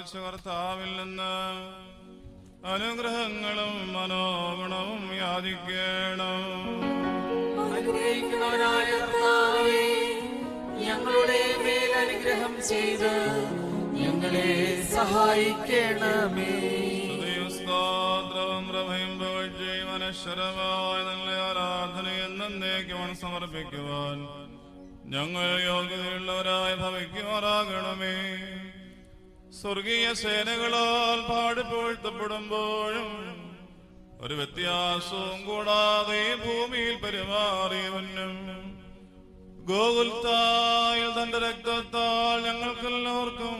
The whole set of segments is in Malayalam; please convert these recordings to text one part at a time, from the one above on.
പ്രാർത്ഥിച്ച കർത്താവിൽ നിന്ന് അനുഗ്രഹങ്ങളും മനോഗുണവും യാചിക്കണം. ഞങ്ങളുടെ മേൽ അനുഗ്രഹം ചെയ്ത് ഞങ്ങളെ സഹായിക്കണമേ. സ്തോത്രവും പ്രഭയും പുകഴ്ചയും അനശ്വരമായ നല്ല ആരാധന എന്നേക്കുമാണ് സമർപ്പിക്കുവാൻ ഞങ്ങൾ യോഗ്യതയുള്ളവരായി ഭവിക്കുമാറാകണമേ. സ്വർഗീയ സേനകളാൽ പാടിപ്പോഴ്ത്തപ്പെടുമ്പോഴും ഒരു വ്യത്യാസവും കൂടാതെ ഭൂമിയിൽ പെരുമാറിയവനും. ഗോകുൽത്തായിൽ തന്റെ രക്തത്താൽ ഞങ്ങൾക്കെല്ലാവർക്കും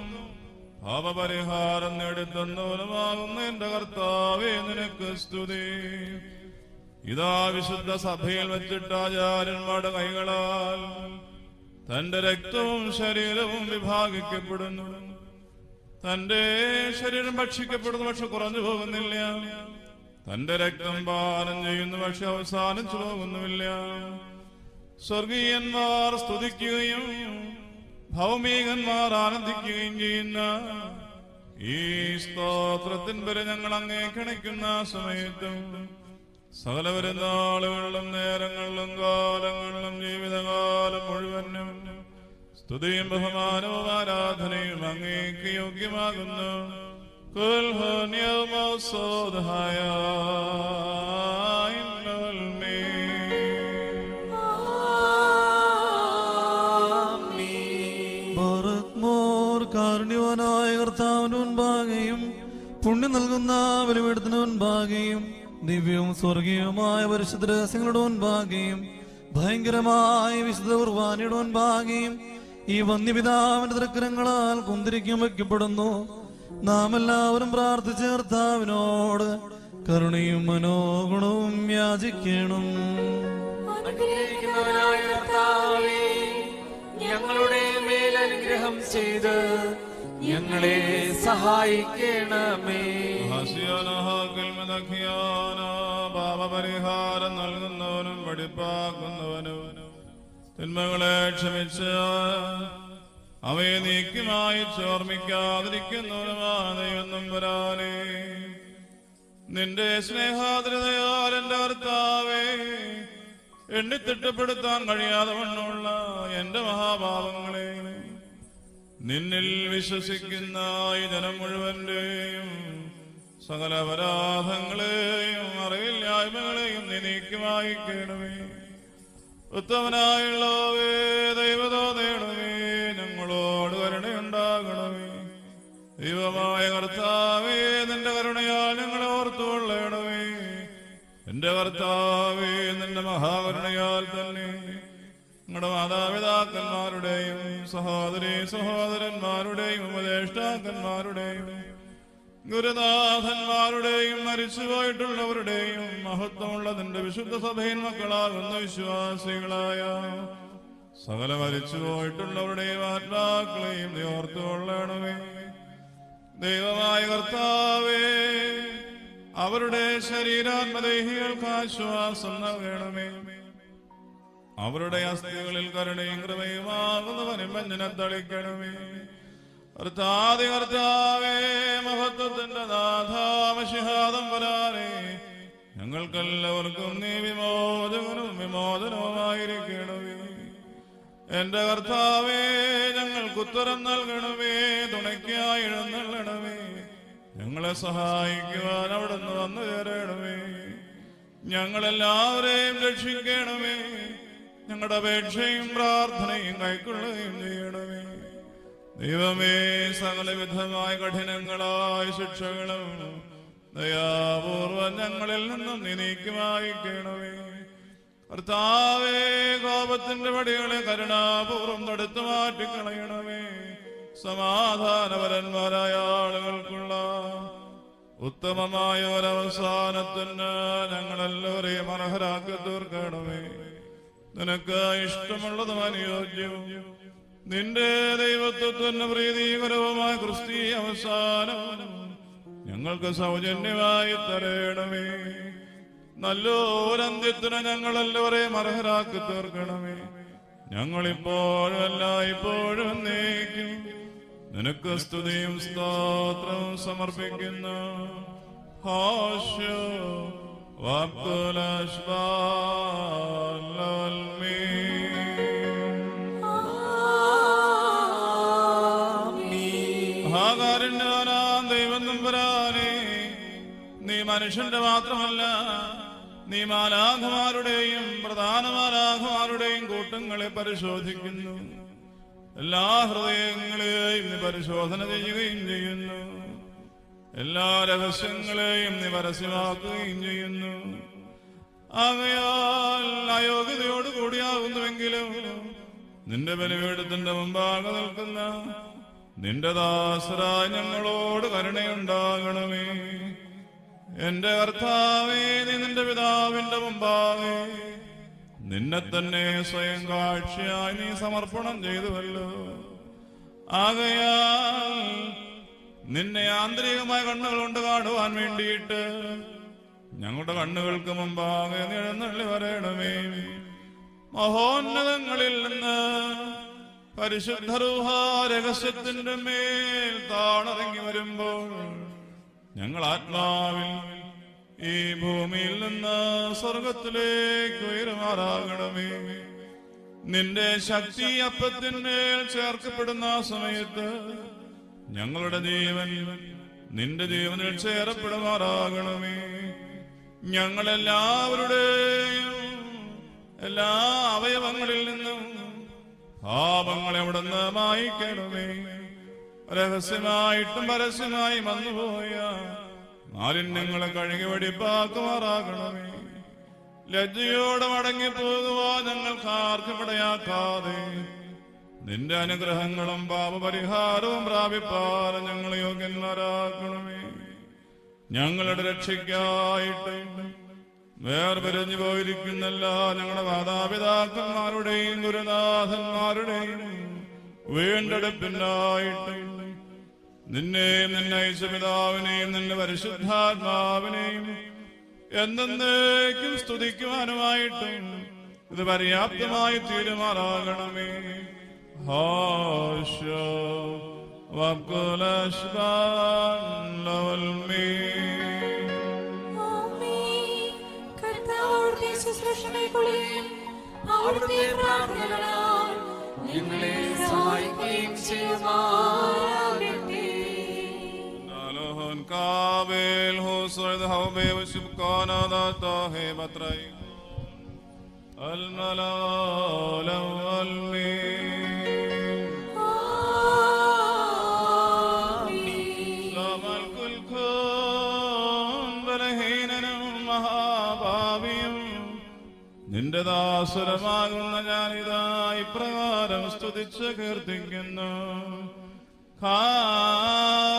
പാപപരിഹാരം നേടിത്തന്നവനുമാകുന്ന എന്റെ കർത്താവേ നിനക്ക് സ്തുതി. ഇതാ വിശുദ്ധ സഭയിൽ വെച്ചിട്ട് ആചാര്യന്മാരുടെ കൈകളാൽ തന്റെ രക്തവും ശരീരവും വിഭാഗിക്കപ്പെടുന്നു. തന്റെ ശരീരം ഭക്ഷിക്കപ്പെടുന്ന പക്ഷെ കുറഞ്ഞു പോകുന്നില്ല. തന്റെ രക്തം പാനം ചെയ്യുന്നു പക്ഷെ അവസാനിച്ചു പോകുന്നുമില്ല. സ്വർഗീയന്മാർ സ്തുതിക്കുകയും ഭൗമികന്മാർ ആനന്ദിക്കുകയും ചെയ്യുന്ന ഈ സ്തോത്രത്തിൻ വരെ ഞങ്ങൾ അങ്ങേ കിണയ്ക്കുന്ന സമയത്തും സകല വരുന്നാളുകളിലും നേരങ്ങളിലും കാലങ്ങളിലും ജീവിതകാലം സ്തുതിയും ബഹുമാനവും ആരാധനയും അങ്ങേക്ക് യോഗ്യമാകുന്നു കുൽ ഹുനിയമൗസോദഹായ ഇന്നൽമേ. ബാറക്മോർ കാരുണ്യവാനായ കർത്താവിന് മുൻപാകെയും പുണ്യം നൽകുന്ന ബലിപീഠത്തിന് മുൻപാകെയും ദിവ്യവും സ്വർഗീയവുമായ പരിശുദ്ധ രഹസ്യങ്ങളുടെ മുൻപാകെയും ഭയങ്കരമായ വിശുദ്ധ കുർബാനയുടെ മുൻപാകെയും ഈ വന്യപിതാവിന്റെ തൃക്കരങ്ങളാൽ കുന്തിരിക്കും വയ്ക്കപ്പെടുന്നു. നാം എല്ലാവരും പ്രാർത്ഥിച്ച കർത്താവിനോട് കരുണയും മനോഗുണവും യാചിക്കണം. ഞങ്ങളുടെ മേലനുഗ്രഹം ചെയ്ത് ഞങ്ങളെ സഹായിക്കണമേ. പാപപരിഹാരം നൽകുന്നവനും വെടിപ്പാക്കുന്നവനും. തിന്മകളെ ക്ഷമിച്ച് അവയെ നീക്കിമായി ചോർമ്മിക്കാതിരിക്കുന്നവനുമാണ് ദൈവം വരാനേ. നിന്റെ സ്നേഹാദ്രതയാൽ എന്റെ ഭർത്താവേ എണ്ണിത്തിട്ടപ്പെടുത്താൻ കഴിയാതെ വണ്ണമുള്ള എന്റെ മഹാഭാവങ്ങളെ നിന്നിൽ വിശ്വസിക്കുന്ന ഈ ജനം മുഴുവന്റെയും സകല അപരാധങ്ങളെയും അറിവില്ലായ്മകളെയും നീ വായിക്കണമേ ഉത്തമനായുള്ളവേ ദൈവതോ നേടമേ ഞങ്ങളോട് കരുണയുണ്ടാകണമേ. ദൈവമായ കർത്താവേ നിന്റെ കരുണയാൽ ഞങ്ങളെ ഓർത്തുകൊള്ളണമേ. എന്റെ കർത്താവേ നിന്റെ മഹാകരുണയാൽ തന്നെ ഞങ്ങളുടെ മാതാപിതാക്കന്മാരുടെയും സഹോദരി സഹോദരന്മാരുടെയും ഉപദേഷ്ടാക്കന്മാരുടെയും ഗുരുനാഥന്മാരുടെയും മരിച്ചുപോയിട്ടുള്ളവരുടെയും മഹത്വമുള്ള നിന്റെ വിശുദ്ധ സഭയിൽ മക്കളാകുന്ന വിശ്വാസികളായ സകല മരിച്ചുപോയിട്ടുള്ളവരുടെയും ആത്മാക്കളെയും നീ ഓർത്തുകൊള്ളണമേ. ദൈവമായ കർത്താവേ അവരുടെ ശരീരാത്മദേഹികൾക്ക് ആശ്വാസം നൽകണമേ. അവരുടെ അസ്ഥികളിൽ കരുണയും കൃപയുമാകുന്നവനും മഞ്ഞനെ തളിക്കണമേ. കർത്താതി കർത്താവേ മഹത്വത്തിന്റെ നാഥാമശിഹാദം വരാനേ. ഞങ്ങൾക്കെല്ലാവർക്കും നീ വിമോചകനും വിമോചനവുമായിരിക്കണമേ. എന്റെ കർത്താവേ ഞങ്ങൾക്ക് ഉത്തരം നൽകണമേ തുണയ്ക്കായി എഴുന്നള്ളണമേ. ഞങ്ങളെ സഹായിക്കുവാൻ അവിടുന്ന് വന്നു ചേരണമേ. ഞങ്ങളെല്ലാവരെയും രക്ഷിക്കണമേ. ഞങ്ങളുടെ അപേക്ഷയും പ്രാർത്ഥനയും കൈക്കൊള്ളുകയും ചെയ്യണമേ. ദൈവമേ സകലവിധമായ കഠിനങ്ങളായ ശിക്ഷകളും ദയാപൂർവം ഞങ്ങളിൽ നിന്നും നീ നീക്കി വായിക്കണമേ കർത്താവേ കോപത്തിന്റെ വടികളെ കരുണാപൂർവം തടുത്തു മാറ്റിക്കളയണമേ. സമാധാനപരന്മാരായ ആളുകൾക്കുള്ള ഉത്തമമായ ഒരവസാനത്തിന് ഞങ്ങളെല്ലാവരെയും അർഹരാക്കി തീർക്കണമേ. നിനക്ക് ഇഷ്ടമുള്ളതും അനുയോജ്യവും നിന്റെ ദൈവത്വത്തിന് പ്രീതികരവുമായ ക്രിസ്തി അവസാനം ഞങ്ങൾക്ക് സൗജന്യമായി തരണമേ. നല്ലൊരന്ത്യത്തിന് ഞങ്ങളെല്ലാവരെയും അർഹരാക്കി തീർക്കണമേ. ഞങ്ങളിപ്പോഴും അല്ല ഇപ്പോഴും നീക്കും. നിനക്ക് സ്തുതിയും സ്തോത്രവും സമർപ്പിക്കുന്നു ഹാഷ്യോ മഹാകാരുണ്യവാനാം മനുഷ്യന്റെ മാത്രമല്ല നീ മാലാഖമാരുടെയും പ്രധാന മാലാഖമാരുടെയും കൂട്ടങ്ങളെ പരിശോധിക്കുന്നു. എല്ലാ ഹൃദയങ്ങളെയും നീ പരിശോധന ചെയ്യുകയും ചെയ്യുന്നു. എല്ലാ രഹസ്യങ്ങളെയും നീ പരസ്യമാക്കുകയും ചെയ്യുന്നു. ആകയാൽ അയോഗ്യതയോട് കൂടിയാകുന്നുവെങ്കിലും നിന്റെ ബലിപീഠത്തിന്റെ മുമ്പാകെ നിൽക്കുന്ന നിന്റെ ദാസരായ കരുണയുണ്ടാകണമേ. എന്റെ കർത്താവേ നീ നിന്റെ പിതാവിന്റെ മുമ്പാകെ. നിന്നെ തന്നെ സ്വയം കാഴ്ചയായി നീ സമർപ്പണം ചെയ്തുവല്ലോ. ആകയാൽ നിന്നെ ആന്തരികമായ കണ്ണുകൾ കൊണ്ട് കാണുവാൻ വേണ്ടിയിട്ട് ഞങ്ങളുടെ കണ്ണുകൾക്ക് മുമ്പാകെ നിഴന്നള്ളി വരയണമേ മഹോന്നതങ്ങളിൽ നിന്ന് പരിശുദ്ധ രഹസ്യത്തിന്റെ മേൽ താണിറങ്ങി വരുമ്പോൾ ഞങ്ങൾ ആത്മാവിൽ ഈ ഭൂമിയിൽ നിന്ന് സ്വർഗത്തിലേക്ക് ഉയരുമാറാകണമേ. നിന്റെ ശക്തി അപ്പത്തിന്മേൽ ചേർക്കപ്പെടുന്ന സമയത്ത് ഞങ്ങളുടെ ജീവൻ നിന്റെ ജീവനിൽ ചേരപ്പെടുമാറാകണമേ ഞങ്ങളെല്ലാവരുടെയും എല്ലാ അവയവങ്ങളിൽ നിന്നും പാപങ്ങളെ അവിടുന്ന് മായിക്കണമേ രഹസ്യമായിട്ടും പരസ്യമായി വന്നുപോയ മാലിന്യങ്ങളെ കഴുകി വെടിപ്പാക്കുമാറാകണമേ. ലജ്ജയോടെ മടങ്ങിപ്പോകുവാൻ ഞങ്ങൾക്ക് ആർക്കും ഇടയാക്കാതെ നിന്റെ അനുഗ്രഹങ്ങളും പാപപരിഹാരവും പ്രാപിപ്പാൻ ഞങ്ങൾ യോഗ്യന്മാരാക്കണമേ. ഞങ്ങളുടെ രക്ഷയ്ക്കായിട്ട് വേർപിരിഞ്ഞു പോയിരിക്കുന്നല്ല ഞങ്ങളുടെ മാതാപിതാക്കന്മാരുടെയും ഗുരുനാഥന്മാരുടെയും വീണ്ടെടുപ്പിനായിട്ട് നിന്നെയും നിന്നെ അയച്ച പിതാവിനെയും നിന്റെ പരിശുദ്ധാത്മാവിനെയും എന്നേക്കും സ്തുതിക്കുവാനുമായിട്ട് ഇത് പര്യാപ്തമായി തീരുമാറാകണമേ. അവിടുത്തെ പ്രാർത്ഥനകളാൽ നിങ്ങളെ قابل هو صيد هوبي وشبكانا داتا هي بطري الملال والمين ആമേൻ. لما الكل كون ബലഹീനനും മഹാഭാവിയും നിന്റെ ദാസുരമാകുന്ന ഞാനിതാ ഇപ്രകാരം സ്തുതിച്ച് കീർത്തിക്കുന്നു ഖാദീശ്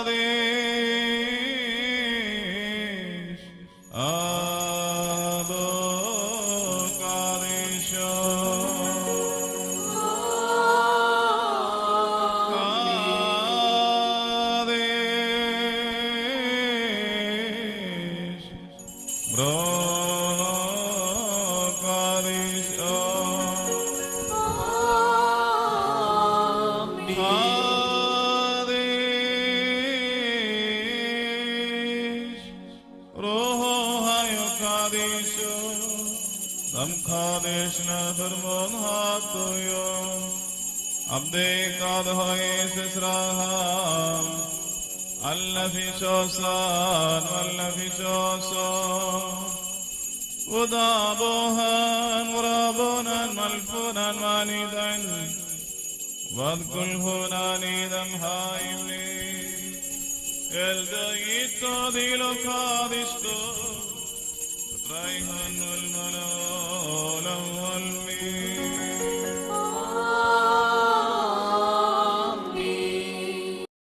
monhatuyo abdekad hois esraham allafi shosan wallafi shosan وضابوها مرابونا ملفونا ماندا واذكر هنا نيدا هايمين التقيت ذي لقادشتو ترايهن والملولا والمين